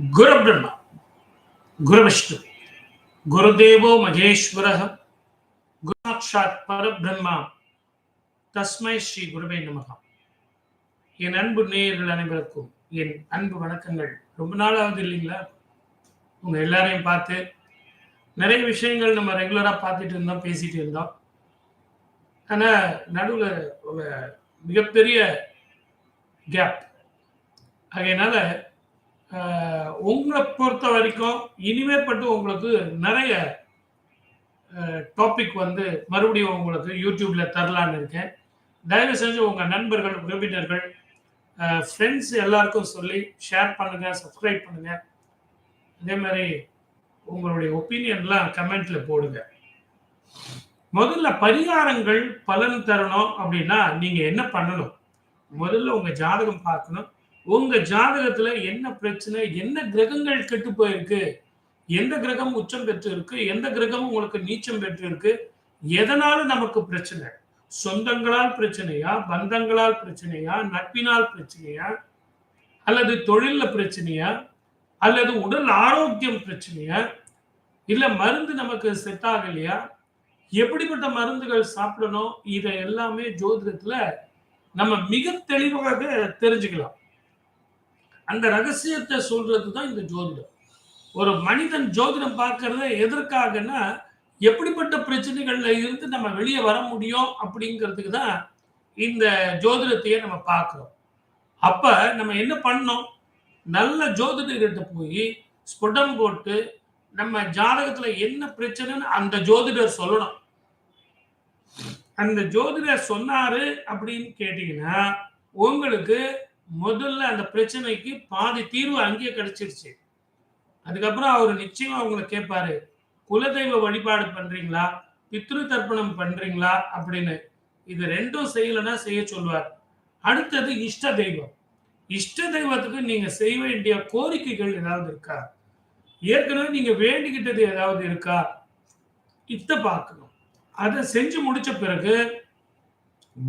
குருபிரம்ம. குருவிஷ்ணு. குருதேவோ மகேஸ்வர குருசாட்சாத் பரபிரம்மா. தஸ்மை ஸ்ரீ குருவே நமகம் என் அன்பு நேயர்கள் அனைவருக்கும் என் அன்பு வணக்கங்கள். ரொம்ப நாளாவது இல்லைங்களா? உங்க எல்லாரையும் பார்த்து நிறைய விஷயங்கள் நம்ம ரெகுலராக பார்த்துட்டு இருந்தோம் பேசிட்டு இருந்தோம். ஆனால் நடுவில் ஒரு மிகப்பெரிய கேப் அதனால உங்களை பொறுத்த வரைக்கும் இனிமேப்பட்டு உங்களுக்கு நிறைய டாபிக் வந்து மறுபடியும் உங்களுக்கு யூடியூப்ல தரலான்னு இருக்கேன். தயவு செஞ்சு உங்கள் நண்பர்கள் உறவினர்கள் ஃப்ரெண்ட்ஸ் எல்லாருக்கும் சொல்லி ஷேர் பண்ணுங்க சப்ஸ்கிரைப் பண்ணுங்க. அதே மாதிரி உங்களுடைய ஒப்பீனியன்லாம் கமெண்ட்ல போடுங்க. முதல்ல பரிகாரங்கள் பலன் தரணும் அப்படின்னா நீங்க என்ன பண்ணணும்? முதல்ல உங்க ஜாதகம் பார்க்கணும். உங்க ஜாதகத்துல என்ன பிரச்சனை? என்ன கிரகங்கள் கெட்டு போயிருக்கு? எந்த கிரகம் உச்சம் பெற்று இருக்கு எந்த கிரகம் உங்களுக்கு நீச்சம் பெற்று இருக்கு எதனால நமக்கு பிரச்சனை? சொந்தங்களால் பிரச்சனையா? பந்தங்களால் பிரச்சனையா? நட்பினால் பிரச்சனையா? அல்லது தொழில்ல பிரச்சனையா? அல்லது உடல் ஆரோக்கியம் பிரச்சனையா? இல்ல மருந்து நமக்கு செட் ஆகலையா? எப்படிப்பட்ட மருந்துகள் சாப்பிடணும்? இதை எல்லாமே ஜோதிடத்துல நம்ம மிக தெளிவாக தெரிஞ்சுக்கலாம். அந்த ரகசியத்தை சொல்றது தான் இந்த ஜோதிடம். ஒரு மனிதன் ஜோதிடம் பார்க்கறது எதற்காகன்னா எப்படிப்பட்ட பிரச்சனைகள்ல இருந்து நம்ம வெளியே வர முடியும் அப்படிங்கிறதுக்கு தான் இந்த ஜோதிடத்தையே நம்ம பார்க்குறோம். அப்ப நம்ம என்ன பண்ணோம்? நல்ல ஜோதிடர்கிட்ட போய் ஸ்புடம் போட்டு நம்ம ஜாதகத்துல என்ன பிரச்சனைன்னு அந்த ஜோதிடர் சொல்லணும். அந்த ஜோதிடர் சொன்னாரு அப்படின்னு கேட்டீங்கன்னா உங்களுக்கு முதல்ல அந்த பிரச்சனைக்கு பாதி தீர்வு அங்கேயே கிடைச்சிருச்சு. அதுக்கப்புறம் அவர் நிச்சயம் அவங்கள கேட்பாரு குலதெய்வ வழிபாடு பண்றீங்களா? பித்ரு தர்ப்பணம் பண்றீங்களா? அப்படின்னு. இது ரெண்டும் செய்யலைன்னா செய்ய சொல்லுவார். அடுத்தது இஷ்ட தெய்வம். இஷ்ட தெய்வத்துக்கு நீங்க செய்ய வேண்டிய கோரிக்கைகள் ஏதாவது இருக்கா? ஏற்கனவே நீங்க வேண்டிக்கிட்டது ஏதாவது இருக்கா? இத்த பார்க்கணும். அதை செஞ்சு முடிச்ச பிறகு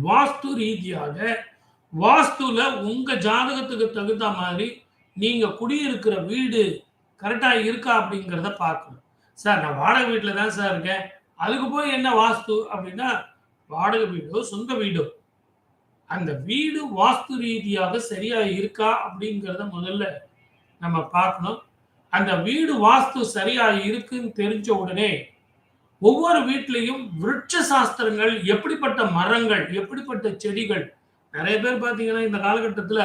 வாஸ்து ரீதியாக வாஸ்துல உங்க ஜாதகத்துக்கு தகுந்த மாதிரி நீங்க குடியிருக்கிற வீடு கரெக்டா இருக்கா அப்படிங்கிறத பார்க்கணும். சார் நான் வாடகை வீட்டில் தான் சார் இருக்கேன். அதுக்கு போய் என்ன வாஸ்து அப்படின்னா வாடகை வீடோ சொந்த வீடோ? அந்த வீடு வாஸ்து ரீதியாக சரியா இருக்கா அப்படிங்கிறத முதல்ல நம்ம பார்க்கணும். அந்த வீடு வாஸ்து சரியா இருக்குன்னு தெரிஞ்ச உடனே ஒவ்வொரு வீட்லேயும் விருட்ச சாஸ்திரங்கள் எப்படிப்பட்ட மரங்கள் எப்படிப்பட்ட செடிகள் நிறைய பேர் பார்த்தீங்கன்னா இந்த காலகட்டத்தில்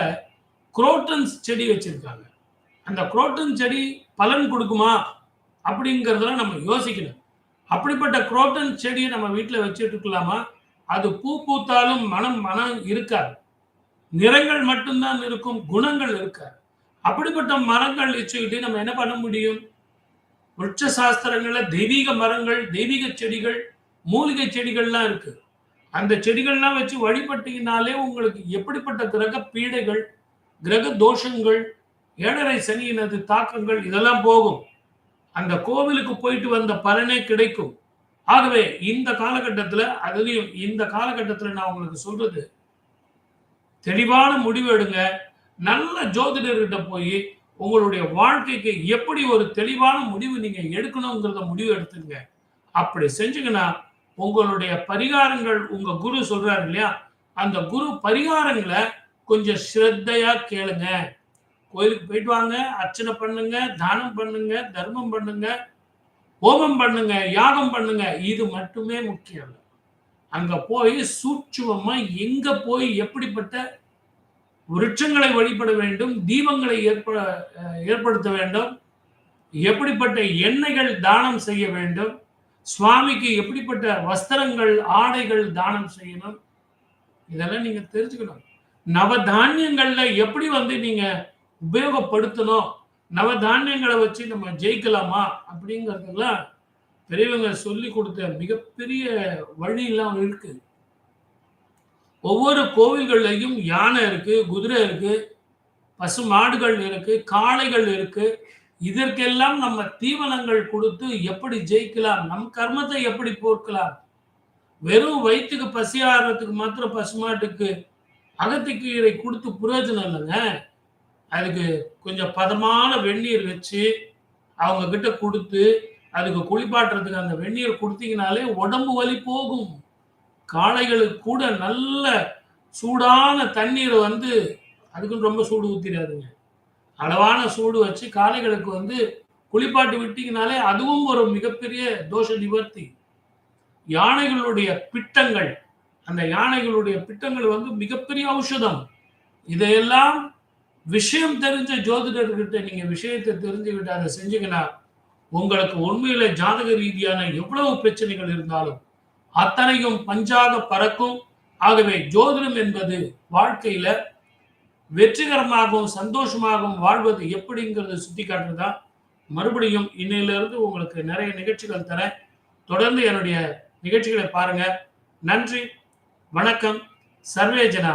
குரோட்டன்ஸ் செடி வச்சிருக்காங்க. அந்த குரோட்டன் செடி பலன் கொடுக்குமா அப்படிங்கிறதெல்லாம் நம்ம யோசிக்கணும். அப்படிப்பட்ட குரோட்டன் செடியை நம்ம வீட்டில் வச்சுட்டு இருக்கலாமா? அது பூ பூத்தாலும் மனம் மனம் இருக்காது. நிறங்கள் மட்டும்தான் இருக்கும் குணங்கள் இருக்காது. அப்படிப்பட்ட மரங்கள் வச்சுக்கிட்டு நம்ம என்ன பண்ண முடியும்? விருட்ச சாஸ்திரங்களில் தெய்வீக மரங்கள் தெய்வீக செடிகள் மூலிகை செடிகள்லாம் இருக்குது அந்த செடிகள்லாம் வச்சு வழிபட்டீங்கனாலே உங்களுக்கு எப்படிப்பட்ட கிரக பீடைகள் கிரக தோஷங்கள் ஏழரை சனியினது தாக்கங்கள் இதெல்லாம் போகும். அந்த கோவிலுக்கு போயிட்டு வந்த பலனே கிடைக்கும். ஆகவே இந்த காலகட்டத்தில் அதுலேயும் இந்த காலகட்டத்தில் நான் உங்களுக்கு சொல்றது தெளிவான முடிவு எடுங்க. நல்ல ஜோதிடர்கிட்ட போய் உங்களுடைய வாழ்க்கைக்கு எப்படி ஒரு தெளிவான முடிவு நீங்க எடுக்கணுங்கிறத முடிவு எடுத்துங்க. அப்படி செஞ்சீங்கன்னா உங்களுடைய பரிகாரங்கள் உங்க குரு சொல்றாரு இல்லையா? அந்த குரு பரிகாரங்களை கொஞ்சம் ஸ்ரத்தையா கேளுங்க. கோயிலுக்கு போயிட்டு வாங்க அர்ச்சனை பண்ணுங்க தானம் பண்ணுங்க தர்மம் பண்ணுங்க ஹோமம் பண்ணுங்க யாகம் பண்ணுங்க. இது மட்டுமே முக்கியம் இல்ல. அங்க போய் சூட்சுமமா எங்க போய் எப்படிப்பட்ட விருட்சங்களை வழிபட வேண்டும் தீபங்களை ஏற்ப ஏற்படுத்த வேண்டும் எப்படிப்பட்ட எண்ணெய்கள் தானம் செய்ய வேண்டும் சுவாமிக்கு எப்படிப்பட்ட வஸ்திரங்கள் ஆடைகள் தானம் செய்யணும்? இதெல்லாம் நீங்க தெரிஞ்சுக்கணும். நவதானியங்கள்ல எப்படி வந்து நீங்க உபயோகப்படுத்தணும்? நவதானியங்களை வச்சு நம்ம ஜெயிக்கலாமா? அப்படிங்கிறதுலாம் பெரியவங்க சொல்லி கொடுத்த மிகப்பெரிய வழியெல்லாம் இருக்கு. ஒவ்வொரு கோவில்கள்லையும் யானை இருக்கு குதிரை இருக்கு பசு மாடுகள் இருக்கு காளைகள் இருக்கு. இதற்கெல்லாம் நம்ம தீவனங்கள் கொடுத்து எப்படி ஜெயிக்கலாம்? நம் கர்மத்தை எப்படி போர்க்கலாம் வெறும் வயிற்றுக்கு பசியாடுறதுக்கு மாத்திரம் பசுமாட்டுக்கு அகத்திக்கீரை கொடுத்து பிரயோஜனம் இல்லைங்க. அதுக்கு கொஞ்சம் பதமான வெந்நீர் வச்சு அவங்க கிட்ட கொடுத்து அதுக்கு குளிப்பாட்டுறதுக்கு அந்த வெந்நீர் கொடுத்தீங்கனாலே உடம்பு வலி போகும். காளைகளுக்கு கூட நல்ல சூடான தண்ணீரை வந்து அதுக்குன்னு ரொம்ப சூடு ஊத்திடாதுங்க. அளவான சூடு வச்சு காளைகளுக்கு வந்து குளிப்பாட்டி விட்டீங்கனாலே அதுவும் ஒரு மிகப்பெரிய தோஷ நிவர்த்தி. யானைகளுடைய பிட்டங்கள் அந்த யானைகளுடைய பிட்டங்கள் வந்து மிகப்பெரிய ஔஷதம். இதையெல்லாம் விஷயம் தெரிஞ்ச ஜோதிடர்கிட்ட நீங்க விஷயத்தை தெரிஞ்சுக்கிட்டு அதை செஞ்சீங்கன்னா உங்களுக்கு உண்மையில ஜாதக ரீதியான எவ்வளவு பிரச்சனைகள் இருந்தாலும் அத்தனையும் பஞ்சாக பறக்கும். ஆகவே ஜோதிடம் என்பது வாழ்க்கையில வெற்றிகரமாகவும் சந்தோஷமாகவும் வாழ்வது எப்படிங்கிறத சுட்டி காட்டுறதா மறுபடியும் இன்னையிலிருந்து உங்களுக்கு நிறைய நிகழ்ச்சிகள் தரேன் தொடர்ந்து என்னுடைய நிகழ்ச்சிகளை பாருங்க. நன்றி வணக்கம். சர்வேஜனா ஜனா